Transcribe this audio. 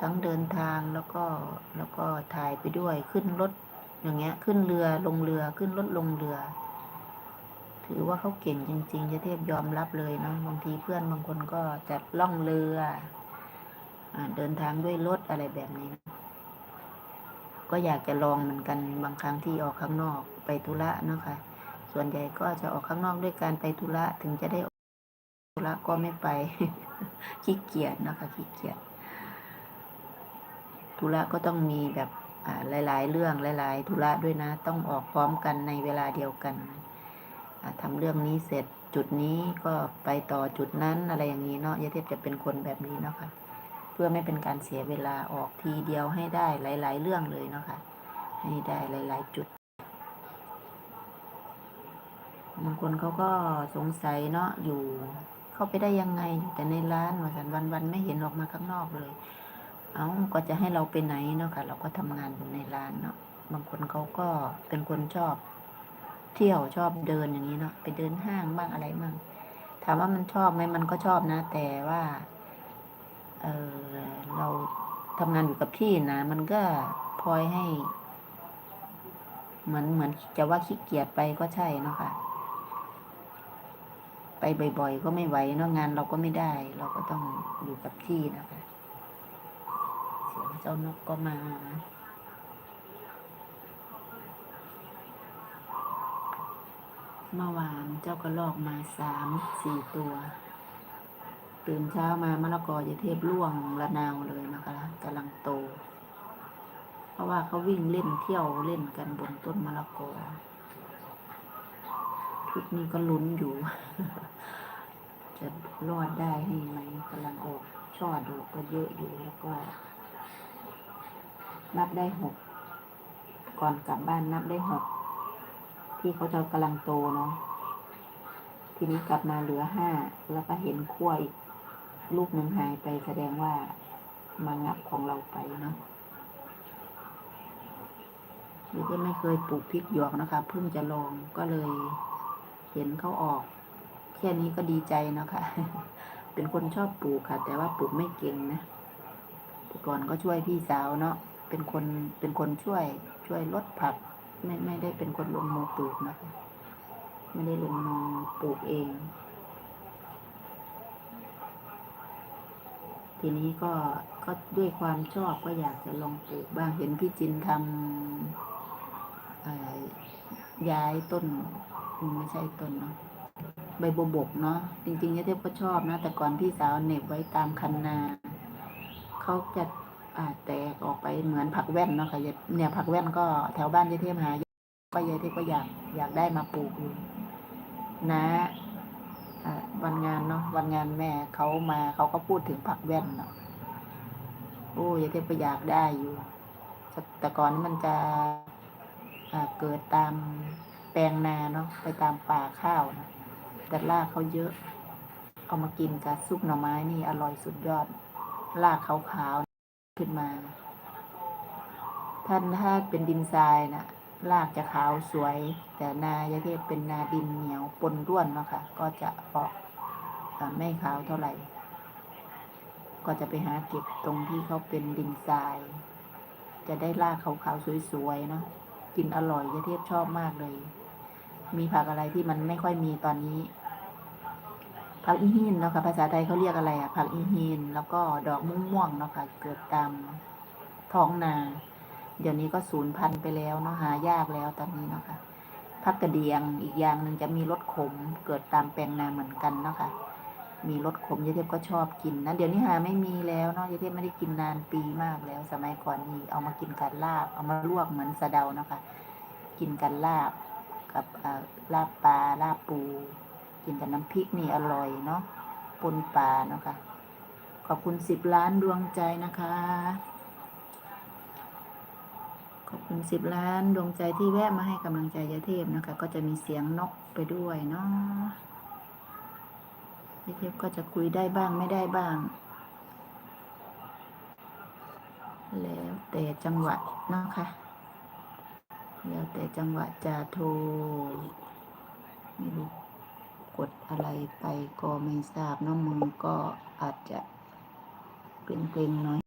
ทั้งเดินทางแล้วก็แล้วก็ถ่ายไปด้วยขึ้นรถอย่างเงี้ย ขึ้นเรือลงเรือขึ้นรถลงเรือ ถือว่าเขาเก่งจริง ๆ จะเทพยอมรับเลยเนาะบางทีเพื่อนบางคนก็จะล่องเรืออเดินทางด้วยรถอะไรแบบนี้ ก็อยากจะลองเหมือนกันบางครั้งที่ออกข้างนอกไปธุระเนาะค่ะส่วนใหญ่ก็จะออกข้างนอกด้วยการไปธุระถึงจะได้ออกธุระก็ไม่ไปขี้เกียจนะคะขี้เกียจ ธุระก็ต้องมีแบบหลาย ๆ เรื่องหลาย ๆ ธุระด้วยนะ ต้องออกพร้อมกันในเวลาเดียวกันอ่าทำเรื่องนี้เสร็จจุดนี้ก็ไปต่อจุดนั้นอะไรอย่างนี้เนาะยายเทพจะเป็นคนแบบนี้เนาะค่ะ เพื่อไม่เป็นการเสียเวลาออกทีเดียวให้ได้หลาย ๆ เรื่องเลยเนาะค่ะ ให้ได้หลาย ๆ จุดบางคนเขาก็สงสัยเนาะอยู่เข้าไปได้ยังไงอยู่แต่ในร้านว่าสันวันวันๆไม่เห็นออกมาข้างนอกเลย เอาก็จะให้เราไปไหนเนาะค่ะ เราก็ทำงานอยู่ในร้านเนาะ บางคนเขาก็เป็นคนชอบ เที่ยวชอบเดินอย่างนี้เนาะ ไปเดินห้างบ้างอะไรบ้าง ถามว่ามันชอบไหมมันก็ชอบนะ แต่ว่า เออเราทำงานอยู่กับที่นะ มันก็พลอยให้ เหมือนเหมือนจะว่าขี้เกียจไปก็ใช่เนาะค่ะ ไปบ่อย ๆ ก็ไม่ไหวเนาะงานเราก็ไม่ได้ เราก็ต้องอยู่กับที่นะคะ เจ้านกก็มาเมื่อวานเจ้ากระลอกมาสามสี่ตัว ตื่นเช้ามามะละกอจะเทพร่วงระนาวเลยนะคะกำลังโต เพราะว่าเขาวิ่งเล่นเที่ยวเล่นกันบนต้นมะละกอทุกนี้ก็ลุ้นอยู่ จะรอดได้ให้ไหมกำลังออกช่อดอกก็เยอะอยู่แล้วก็ นับได้หก ก่อนกลับบ้านนับได้หก ที่เขาจะกำลังโตเนาะ ทีนี้กลับมาเหลือห้า แล้วก็เห็นขั้วอีก ลูกหนึ่งหายไปแสดงว่ามางับของเราไปเนาะหรือก็ไม่เคยปลูกพริกหยวกนะคะ เพิ่งจะลองก็เลยเห็นเขาออก แค่นี้ก็ดีใจนะคะ เป็นคนชอบปลูกค่ะ แต่ว่าปลูกไม่เก่งนะแต่ก่อนก็ช่วยพี่สาวเนาะ เป็นคนเป็นคนช่วยช่วยลดผัก ไม่ไม่ได้เป็นคนลงมือปลูกนะคะไม่ได้ลงมือปลูกเอง ทีนี้ก็ก็ด้วยความชอบก็อยากจะลองปลูกบ้างเห็นพี่จินทำย้ายต้นไม่ใช่ต้นเนาะใบบัวบกเนาะจริงๆยายเทพก็ชอบนะ แต่ก่อนพี่สาวเน็บไว้ตามคันนาเขาจะ แตกออกไปเหมือนผักแว่นเนาะค่ะยายเนี่ยผักแว่นก็แถวบ้านยายเทพหาก็ยายเทพก็อยากอยากได้มาปลูกอยู่นะวันงานเนาะวันงานแม่เขามาเขาก็พูดถึงผักแว่นเนาะโอ้ยายเทพก็อยากได้อยู่ แต่ก่อนมันจะเกิดตามแปลงนาเนาะไปตามป่าข้าวนะแต่รากเขาเยอะ เอามากินกับซุปหน่อไม้นี่อร่อยสุดยอดรากขาวๆ ขึ้นมา ท่านถ้าเป็นดินทรายนะรากจะขาวสวย แต่นายเทพเป็นนาดินเหนียวปนร่วนเนาะค่ะ ก็จะออกไม่ขาวเท่าไหร่ ก็จะไปหาเก็บตรงที่เขาเป็นดินทราย จะได้รากขาวๆสวยๆเนาะกินอร่อยยาเทพชอบมากเลย มีผักอะไรที่มันไม่ค่อยมีตอนนี้ ผักอีหินเนาะค่ะภาษาไทยเขาเรียกอะไรอะผักอีหินแล้วก็ดอกม่วงๆเนาะค่ะเกิดตามท้องนา เดี๋ยวนี้ก็สูญพันธุ์ไปแล้วเนาะหายากแล้วตอนนี้เนาะค่ะผักกระเดียงอีกอย่างหนึ่งจะมีรสขมเกิดตามแปลงนาเหมือนกันเนาะค่ะมีรสขมยายเทพก็ชอบกินนะเดี๋ยวนี้หาไม่มีแล้วเนาะยายเทพไม่ได้กินนานปีมากแล้ว สมัยก่อนนี่เอามากินกันลาบ เอามาลวกเหมือนสะเดาเนาะค่ะกินกันลาบกับอ่าลาบปลาลาบปู กินกับน้ำพริกนี่อร่อยเนาะปนปลาเนาะค่ะ ขอบคุณสิบล้านดวงใจนะคะ ขอบคุณสิบล้านดวงใจที่แวะมาให้กำลังใจยาเทพนะคะ ก็จะมีเสียงนกไปด้วยเนาะยาเทพก็จะคุยได้บ้างไม่ได้บ้าง แล้วแต่จังหวะเนาะค่ะแล้วแต่จังหวะจะโทรไม่รู้ กดอะไรไปก็ไม่ทราบน้องมือก็อาจจะเกรงๆน้อย